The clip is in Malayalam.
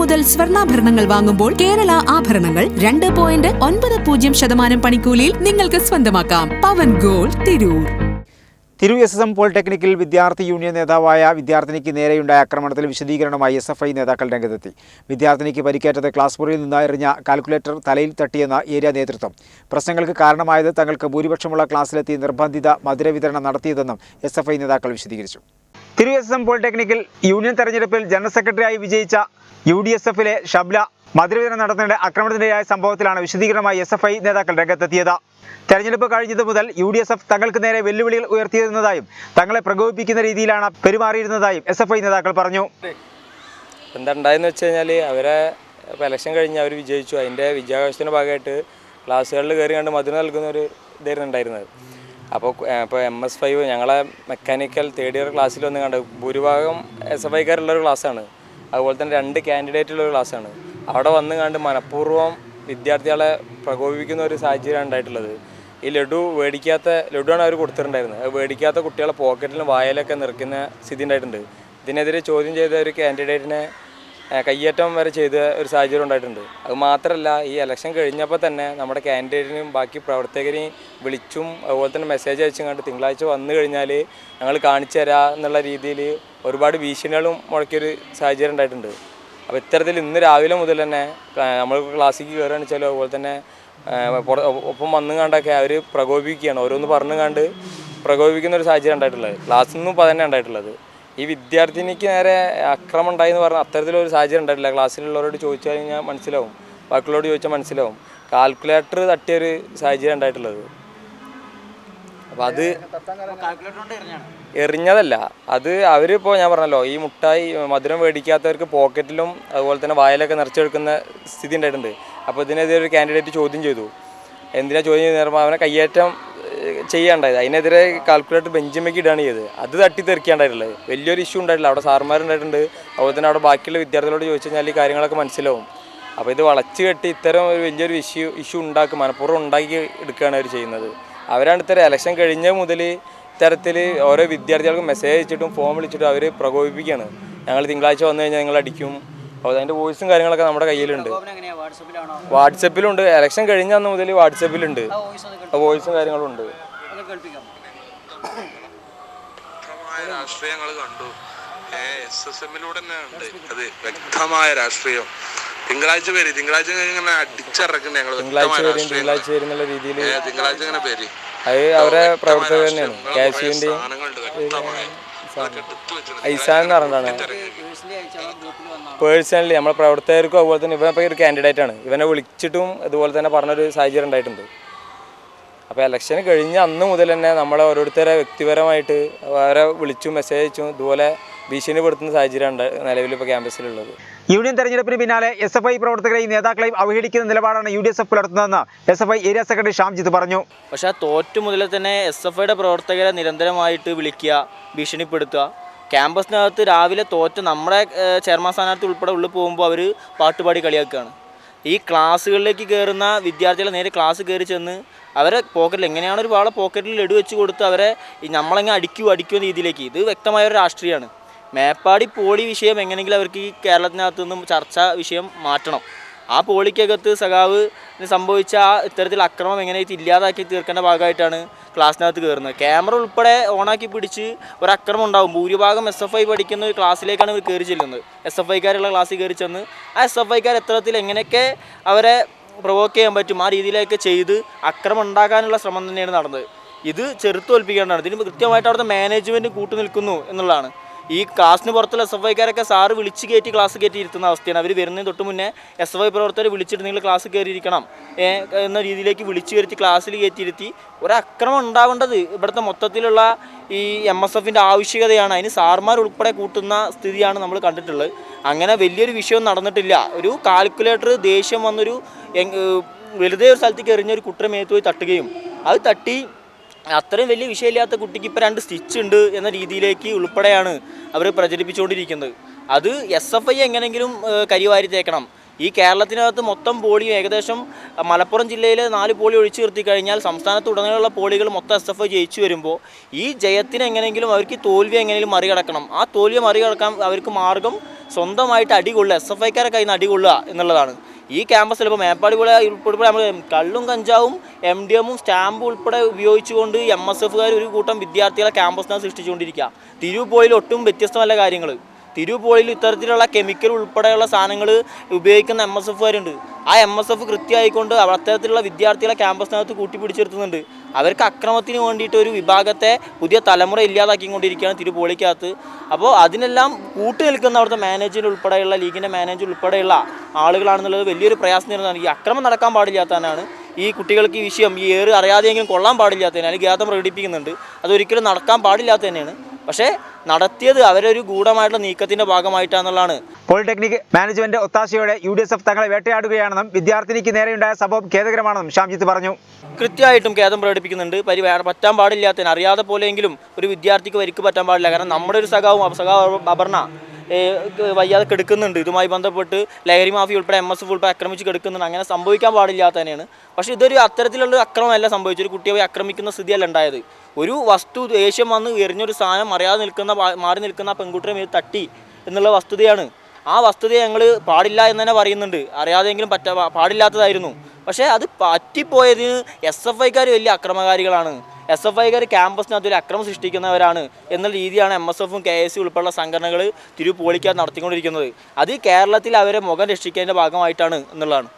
മുതൽ സ്വർണാഭരണങ്ങൾ വാങ്ങുമ്പോൾ കേരള ആഭരണങ്ങൾ രണ്ട് പോയിന്റ് ഒൻപത് പൂജ്യം ശതമാനം പണിക്കൂലിയിൽ നിങ്ങൾക്ക് സ്വന്തമാക്കാം. Pavan gold Tirur. Thiru S S M പോളിടെക്നിക്കിൽ വിദ്യാർത്ഥി യൂണിയൻ നേതാവായ വിദ്യാർത്ഥിനിക്ക് നേരെയുണ്ടായ ആക്രമണത്തിൽ വിശദീകരണമായി എസ് എഫ് ഐ നേതാക്കൾ രംഗത്തെത്തി. വിദ്യാർത്ഥിനിക്ക് പരിക്കേറ്റത് ക്ലാസ് മുറിയിൽ നിന്ന് എറിഞ്ഞ കാൽക്കുലേറ്റർ തലയിൽ തട്ടിയെന്ന ഏരിയ നേതൃത്വം. പ്രശ്നങ്ങൾക്ക് കാരണമായത് തങ്ങൾക്ക് ഭൂരിപക്ഷമുള്ള ക്ലാസ്സിലെത്തി നിർബന്ധിത മധുര വിതരണം നടത്തിയതെന്നും എസ് നേതാക്കൾ വിശദീകരിച്ചു. തിരു എസ് എം പോളിടെക്നിക്കിൽ യൂണിയൻ തെരഞ്ഞെടുപ്പിൽ ജനറൽ സെക്രട്ടറിയായി വിജയിച്ച യു ഡി എസ് എഫിലെ ഷബ്ല മധുരവിതരണം നടത്തുന്നതിന്റെ അക്രമത്തിനിരയായ സംഭവത്തിലാണ് വിശദീകരണമായി എസ് എഫ് ഐ നേതാക്കൾ രംഗത്തെത്തിയത്. തെരഞ്ഞെടുപ്പ് കഴിഞ്ഞതു മുതൽ യു ഡി എസ് എഫ് തങ്ങൾക്ക് നേരെ വെല്ലുവിളികൾ ഉയർത്തിയിരുന്നതായും തങ്ങളെ പ്രകോപിപ്പിക്കുന്ന രീതിയിലാണ് പെരുമാറിയിരുന്നതായും എസ് എഫ് ഐ നേതാക്കൾ പറഞ്ഞു. എന്താണ്ടായെന്ന് വെച്ച് കഴിഞ്ഞാൽ അവരെ ഇലക്ഷൻ കഴിഞ്ഞ് അവർ വിജയിച്ചു. അതിന്റെ വിജയാഘോഷത്തിന്റെ ഭാഗമായിട്ട് ക്ലാസ്സുകളിൽ കയറി കണ്ട് മധുരം നൽകുന്ന ഒരു ഇതായിരുന്നു ഉണ്ടായിരുന്നത്. അപ്പോൾ ഇപ്പോൾ എം എസ് ഫൈവ് ഞങ്ങളെ മെക്കാനിക്കൽ തേർഡ് ഇയർ ക്ലാസ്സിൽ വന്ന് കണ്ട് ഭൂരിഭാഗം എസ് എഫ് ഐക്കാരുള്ളൊരു ക്ലാസ്സാണ് അതുപോലെ തന്നെ രണ്ട് കാൻഡിഡേറ്റ് ഉള്ളൊരു ക്ലാസ്സാണ് അവിടെ വന്ന് കണ്ട് മനഃപൂർവം വിദ്യാർത്ഥികളെ പ്രകോപിപ്പിക്കുന്ന ഒരു സാഹചര്യമാണ് ഉണ്ടായിട്ടുള്ളത്. ഈ ലഡു മേടിക്കാത്ത ലഡുവാണ് അവർ കൊടുത്തിട്ടുണ്ടായിരുന്നത്. അത് മേടിക്കാത്ത കുട്ടികളെ പോക്കറ്റിലും വായലൊക്കെ നിറയ്ക്കുന്ന സ്ഥിതി ഉണ്ടായിട്ടുണ്ട്. ഇതിനെതിരെ ചോദ്യം ചെയ്ത ഒരു കാൻഡിഡേറ്റിനെ കയ്യേറ്റം വരെ ചെയ്ത ഒരു സാഹചര്യം ഉണ്ടായിട്ടുണ്ട്. അത് മാത്രമല്ല ഈ ഇലക്ഷൻ കഴിഞ്ഞപ്പോൾ തന്നെ നമ്മുടെ ക്യാൻഡിഡേറ്റിനെയും ബാക്കി പ്രവർത്തകരെയും വിളിച്ചും അതുപോലെ തന്നെ മെസ്സേജ് അയച്ചും കണ്ട് തിങ്കളാഴ്ച വന്നു കഴിഞ്ഞാൽ ഞങ്ങൾ കാണിച്ചു തരാം എന്നുള്ള രീതിയിൽ ഒരുപാട് ഭീഷണികളും മുഴക്കിയൊരു സാഹചര്യം ഉണ്ടായിട്ടുണ്ട്. അപ്പോൾ ഇത്തരത്തിൽ ഇന്ന് രാവിലെ മുതൽ തന്നെ നമ്മൾ ക്ലാസ്സിക്ക് കയറുകയാണെന്ന് വെച്ചാലും അതുപോലെ തന്നെ ഒപ്പം വന്നു കണ്ടൊക്കെ അവർ പ്രകോപിപ്പിക്കുകയാണ്. ഓരോന്ന് പറഞ്ഞു കണ്ട് പ്രകോപിപ്പിക്കുന്ന ഒരു സാഹചര്യം ഉണ്ടായിട്ടുള്ളത്. ക്ലാസ്സിൽ നിന്നും ഇപ്പോൾ തന്നെ ഉണ്ടായിട്ടുള്ളത്. ഈ വിദ്യാർത്ഥിനിക്ക് നേരെ അക്രമം ഉണ്ടായി എന്ന് പറഞ്ഞാൽ അത്തരത്തിലൊരു സാഹചര്യം ഉണ്ടായിട്ടില്ല. ക്ലാസ്സിലുള്ളവരോട് ചോദിച്ചു കഴിഞ്ഞാൽ മനസ്സിലാവും. ബാക്കിയുള്ളവരോട് ചോദിച്ചാൽ മനസ്സിലാവും. കാൽക്കുലേറ്റർ തട്ടിയൊരു സാഹചര്യം ഉണ്ടായിട്ടുള്ളത്. അപ്പം അത് എറിഞ്ഞതല്ല. അത് അവരിപ്പോൾ ഞാൻ പറഞ്ഞല്ലോ ഈ മുട്ടായി മധുരം മേടിക്കാത്തവർക്ക് പോക്കറ്റിലും അതുപോലെ തന്നെ വായിലൊക്കെ നിറച്ചെടുക്കുന്ന സ്ഥിതി ഉണ്ടായിട്ടുണ്ട്. അപ്പോൾ ഇതിനെതിരെ ഒരു കാൻഡിഡേറ്റ് ചോദ്യം ചെയ്തു. എന്തിനാ ചോദ്യം ചെയ്ത് അവനെ കയ്യേറ്റം ചെയ്യാണ്ടായത്. അതിനെതിരെ കാൽക്കുലേറ്റർ ബെഞ്ചിമേക്ക് ഇടാണ് ചെയ്തത്. അത് തട്ടി തെറിക്കാണ്ടായിട്ടുള്ളത് വലിയൊരു ഇഷ്യൂ ഉണ്ടായിട്ടില്ല. അവിടെ സാർമാരുണ്ടായിട്ടുണ്ട് അതുപോലെ തന്നെ അവിടെ ബാക്കിയുള്ള വിദ്യാർത്ഥികളോട് ചോദിച്ചു കഴിഞ്ഞാൽ ഈ കാര്യങ്ങളൊക്കെ മനസ്സിലാവും. അപ്പോൾ ഇത് വളച്ച് കെട്ടി ഇത്തരം ഒരു വലിയൊരു ഇഷ്യൂ ഇഷ്യൂ ഉണ്ടാക്കി. മനഃപൂർവം ഉണ്ടാക്കി എടുക്കുകയാണ് അവർ ചെയ്യുന്നത്. അവരാണ് ഇത്തരം ഇലക്ഷൻ കഴിഞ്ഞ മുതൽ ഇത്തരത്തിൽ ഓരോ വിദ്യാർത്ഥികൾക്ക് മെസ്സേജ് അയച്ചിട്ടും ഫോം വിളിച്ചിട്ടും അവർ പ്രകോപിപ്പിക്കുകയാണ്. ഞങ്ങൾ തിങ്കളാഴ്ച വന്നു കഴിഞ്ഞാൽ നിങ്ങൾ അടിക്കും അപ്പോൾ അതിന്റെ വോയിസും കാര്യങ്ങളൊക്കെ നമ്മുടെ കയ്യിലുണ്ട്. വാട്സപ്പിലുണ്ട്. ഇലക്ഷൻ കഴിഞ്ഞ അന്ന് മുതൽ വാട്സപ്പിലുണ്ട്. വോയിസും കാര്യങ്ങളും ഉണ്ട്. രാഷ്ട്രീയങ്ങൾ കണ്ടു. എസ് എസ് എമ്മിലൂടെ തന്നെ ഉണ്ട് അത് വ്യക്തമായ രാഷ്ട്രീയം. തിങ്കളാഴ്ച പേര്. തിങ്കളാഴ്ച ഇങ്ങനെ അടിച്ചിറക്കണ്ടേ ഞങ്ങൾ തിങ്കളാഴ്ച വ്യക്തമായ വരും രാഷ്ട്രീയം തിങ്കളാഴ്ച വരും എന്നുള്ള രീതിയിൽ തിങ്കളാഴ്ച ഇങ്ങനെ പേര്. അത് അവരെ പ്രവർത്തകർ. തന്നെയാണ്. നിങ്ങൾ ഐസാൻ എന്ന് പറഞ്ഞിട്ടാണ് പേഴ്സണലി നമ്മളെ പ്രവർത്തകർക്കും അതുപോലെ തന്നെ ഇവനിപ്പോൾ ഒരു കാൻഡിഡേറ്റ് ആണ്. ഇവനെ വിളിച്ചിട്ടും ഇതുപോലെ തന്നെ പറഞ്ഞൊരു സാഹചര്യം ഉണ്ടായിട്ടുണ്ട്. അപ്പോൾ ഇലക്ഷൻ കഴിഞ്ഞ അന്ന് മുതൽ തന്നെ നമ്മളെ ഓരോരുത്തരെ വ്യക്തിപരമായിട്ട് അവരെ വിളിച്ചും മെസ്സേജ് അയച്ചും ഇതുപോലെ ഭീഷണിപ്പെടുത്തുന്ന സാഹചര്യം നിലവിൽ ഇപ്പോൾ ക്യാമ്പസിലുള്ളത് യൂണിയൻ തെരഞ്ഞെടുപ്പിന് പിന്നാലെ എസ് എഫ് ഐ പ്രവർത്തകരെയും നേതാക്കളെയും അവഹേളിക്കുന്ന നിലപാടാണ് U D S F പുലർത്തുന്നതെന്ന് S F I area secretary Shamjith പറഞ്ഞു. പക്ഷേ തോറ്റു മുതൽ തന്നെ എസ് എഫ് ഐയുടെ പ്രവർത്തകരെ നിരന്തരമായിട്ട് വിളിക്കുക ഭീഷണിപ്പെടുത്തുക. ക്യാമ്പസിനകത്ത് രാവിലെ തോറ്റ നമ്മുടെ ചെയർമാൻ സ്ഥാനാർത്ഥി ഉൾപ്പെടെ ഉള്ളിൽ പോകുമ്പോൾ അവർ പാട്ടുപാടി കളിയാക്കുകയാണ്. ഈ ക്ലാസ്സുകളിലേക്ക് കയറുന്ന വിദ്യാർത്ഥികളെ നേരെ ക്ലാസ് കയറി ചെന്ന് അവരെ പോക്കറ്റിൽ എങ്ങനെയാണ് ഒരു വാള പോക്കറ്റിൽ ലഡു വെച്ച് കൊടുത്ത് അവരെ നമ്മളെങ്ങനെ അടിക്കൂ അടിക്കുന്ന രീതിയിലേക്ക്. ഇത് വ്യക്തമായ ഒരു രാഷ്ട്രീയമാണ്. മേപ്പാടി പോളി വിഷയം എങ്ങനെയെങ്കിലും അവർക്ക് ഈ കേരളത്തിനകത്തു നിന്നും ചർച്ച വിഷയം മാറ്റണം. ആ പോളിക്കകത്ത് സഖാവ് സംഭവിച്ച ആ ഇത്തരത്തിൽ അക്രമം എങ്ങനെ ഇല്ലാതാക്കി തീർക്കേണ്ട ഭാഗമായിട്ടാണ് ക്ലാസ്സിനകത്ത് കയറുന്നത് ക്യാമറ ഉൾപ്പെടെ ഓണാക്കി പിടിച്ച് ഒരു അക്രമം ഉണ്ടാവും. ഭൂരിഭാഗം എസ് എഫ് ഐ പഠിക്കുന്ന ഒരു ക്ലാസ്സിലേക്കാണ് ഇവർ കയറി ചെല്ലുന്നത്. എസ് എഫ് ഐക്കാരുള്ള ക്ലാസ്സിൽ കയറി ചെന്ന് ആ എസ് എഫ് ഐക്കാർ എത്തരത്തിൽ എങ്ങനെയൊക്കെ അവരെ പ്രൊവോക്ക് ചെയ്യാൻ പറ്റും ആ രീതിയിലൊക്കെ ചെയ്ത് അക്രമം ഉണ്ടാക്കാനുള്ള ശ്രമം തന്നെയാണ് നടന്നത്. ഇത് ചെറുത്തോൽപ്പിക്കേണ്ടതാണ് ഇതിന് കൃത്യമായിട്ട് അവിടുത്തെ മാനേജ്മെന്റ് കൂട്ടു നിൽക്കുന്നു എന്നുള്ളതാണ്. ഈ ക്ലാസ്സിന് പുറത്തുള്ള എസ് എഫ് ഐക്കാരൊക്കെ സാറ് വിളിച്ച് കയറ്റി ക്ലാസ് കയറ്റി ഇരുത്തുന്ന അവസ്ഥയാണ്. അവർ വരുന്നതിന് തൊട്ട് മുന്നേ എസ് എഫ് ഐ പ്രവർത്തകരെ വിളിച്ചിട്ട് നിങ്ങൾ ക്ലാസ് കയറിയിരിക്കണം. എന്ന രീതിയിലേക്ക് വിളിച്ചു കയറ്റി ക്ലാസ്സിൽ കയറ്റിയിരുത്തി ഒരക്രമം ഉണ്ടാവേണ്ടത് ഇവിടുത്തെ മൊത്തത്തിലുള്ള ഈ എം എസ് എഫിന്റെ ആവശ്യകതയാണ്. അതിന് സാർമാർ ഉൾപ്പെടെ കൂട്ടുന്ന സ്ഥിതിയാണ് നമ്മൾ കണ്ടിട്ടുള്ളത്. അങ്ങനെ വലിയൊരു വിഷയം നടന്നിട്ടില്ല. ഒരു കാൽക്കുലേറ്റർ ദേഷ്യം വന്നൊരു വെറുതെ ഒരു സ്ഥലത്തേക്ക് എറിഞ്ഞൊരു കുട്ടരെ മേത്ത് പോയി തട്ടുകയും. അത് തട്ടി അത്രയും വലിയ വിഷയമില്ലാത്ത കുട്ടിക്ക് ഇപ്പോൾ രണ്ട് സ്റ്റിച്ച് ഉണ്ട് എന്ന രീതിയിലേക്ക് ഉൾപ്പെടെയാണ് അവർ പ്രചരിപ്പിച്ചുകൊണ്ടിരിക്കുന്നത്. അത് എസ് എഫ് ഐ എങ്ങനെങ്കിലും കരിവാരി തേക്കണം. ഈ കേരളത്തിനകത്ത് മൊത്തം പോളിയും ഏകദേശം മലപ്പുറം ജില്ലയിലെ നാല് പോളി ഒഴിച്ചു നിർത്തി കഴിഞ്ഞാൽ സംസ്ഥാനത്ത് ഉടനീളമുള്ള പോളികൾ മൊത്തം എസ് എഫ് ഐ ജയിച്ചു വരുമ്പോൾ ഈ ജയത്തിന് എങ്ങനെയെങ്കിലും അവർക്ക് തോൽവി എങ്ങനെയും മറികടക്കണം. ആ തോൽവി മറികടക്കാൻ അവർക്ക് മാർഗം സ്വന്തമായിട്ട് അടികൊള്ളുക എസ് എഫ് ഐക്കാരെ കയ്യിൽ നിന്ന് അടികൊള്ളുക എന്നുള്ളതാണ്. ഈ ക്യാമ്പസിൽ ഇപ്പോൾ മേപ്പാടി പോലെ ഉൾപ്പെടെ നമ്മൾ കള്ളും കഞ്ചാവും എം ഡി എമ്മും സ്റ്റാമ്പും ഉൾപ്പെടെ ഉപയോഗിച്ചുകൊണ്ട് എം എസ് എഫുകാർ ഒരു കൂട്ടം വിദ്യാർത്ഥികളെ ക്യാമ്പസിനകത്ത് സൃഷ്ടിച്ചുകൊണ്ടിരിക്കുക തിരുവ് പോയിൽ ഒട്ടും വ്യത്യസ്തമല്ല കാര്യങ്ങൾ തിരുവുപോളിൽ ഇത്തരത്തിലുള്ള കെമിക്കൽ ഉൾപ്പെടെയുള്ള സാധനങ്ങൾ ഉപയോഗിക്കുന്ന എം എസ് എഫുകാരുണ്ട് ആ എം എസ് എഫ് കൃത്യമായിക്കൊണ്ട് അത്തരത്തിലുള്ള വിദ്യാർത്ഥികളെ ക്യാമ്പസിനകത്ത് കൂട്ടിപ്പിടിച്ചിരുത്തുന്നുണ്ട് അവർക്ക് അക്രമത്തിന് വേണ്ടിയിട്ട് ഒരു വിഭാഗത്തെ പുതിയ തലമുറ ഇല്ലാതാക്കിക്കൊണ്ടിരിക്കുകയാണ് തിരുപോളിക്കകത്ത്. അപ്പോൾ അതിനെല്ലാം കൂട്ടി നിൽക്കുന്ന അവിടുത്തെ മാനേജർ ഉൾപ്പെടെയുള്ള ലീഗിന്റെ മാനേജർ ഉൾപ്പെടെയുള്ള ആളുകളാണെന്നുള്ളത് വലിയൊരു പ്രയാസം നേരിടുന്നതാണ് ഈ അക്രമം നടക്കാൻ പാടില്ലാത്തതാണ് ഈ കുട്ടികൾക്ക് ഈ വിഷയം ഈ ഏറ് അറിയാതെയെങ്കിലും കൊള്ളാൻ പാടില്ലാത്തതിനാണ് ഗ്യാതം പ്രകടിപ്പിക്കുന്നുണ്ട്. അതൊരിക്കലും നടക്കാൻ പാടില്ലാത്ത തന്നെയാണ് പക്ഷേ നടത്തിയത് അവരൊരു ഗൂഢമായിട്ടുള്ള നീക്കത്തിന്റെ ഭാഗമായിട്ടാണെന്നുള്ളതാണ് പോളിടെക്നിക് മാനേജ്മെന്റ് ഒത്താശയോടെ യു ഡി എസ് എഫ് തങ്ങളെ വേട്ടയാടുകയാണെന്നും വിദ്യാർത്ഥിനിക്ക് നേരെയുണ്ടായ സംഭവം ഖേദകരമാണെന്നും ഷാംജിത്ത് പറഞ്ഞു. കൃത്യമായിട്ടും ഖേദം പ്രകടിപ്പിക്കുന്നുണ്ട്. പരി പറ്റാൻ പാടില്ലാത്തതിന് അറിയാതെ പോലെയെങ്കിലും ഒരു വിദ്യാർത്ഥിക്ക് വരിക്ക് പറ്റാൻ പാടില്ല. കാരണം നമ്മുടെ ഒരു സഖാവും സഖാവ് അപർണ വയ്യാതെ കെടുക്കുന്നുണ്ട് ഇതുമായി ബന്ധപ്പെട്ട് ലഹരി മാഫി ഉൾപ്പെടെ എം എസ് ഉൾപ്പെടെ ആക്രമിച്ച് കെടുക്കുന്നുണ്ട്. അങ്ങനെ സംഭവിക്കാൻ പാടില്ലാത്ത തന്നെയാണ്. പക്ഷേ ഇതൊരു അത്തരത്തിലുള്ള അക്രമമല്ല സംഭവിച്ചത്. ഒരു കുട്ടിയെ ആക്രമിക്കുന്ന സ്ഥിതിയല്ല ഉണ്ടായത്. ഒരു വസ്തു ദേഷ്യം വന്ന് എറിഞ്ഞൊരു സാധനം അറിയാതെ നിൽക്കുന്ന മാറി നിൽക്കുന്ന പെൺകുട്ടിയെ മേൽ തട്ടി എന്നുള്ള വസ്തുതയാണ്. ആ വസ്തുതയെ ഞങ്ങൾ പാടില്ല എന്ന് തന്നെ പറയുന്നുണ്ട്. അറിയാതെങ്കിലും പറ്റ പാടില്ലാത്തതായിരുന്നു. പക്ഷേ അത് പറ്റിപ്പോയതിന് എസ് എഫ് ഐക്കാർ വലിയ അക്രമകാരികളാണ്. എസ് എഫ് ഐക്കാർ ക്യാമ്പസിനകത്ത് ഒരു അക്രമം സൃഷ്ടിക്കുന്നവരാണ് എന്ന രീതിയാണ് എം എസ് എഫും കെ എസ് ഉൾപ്പെടെയുള്ള സംഘടനകൾ തിരുപോളിക്കാർ നടത്തിക്കൊണ്ടിരിക്കുന്നത്. അത് കേരളത്തിൽ അവരെ മുഖം രക്ഷിക്കുന്നതിന്റെ ഭാഗമായിട്ടാണ് എന്നുള്ളതാണ്.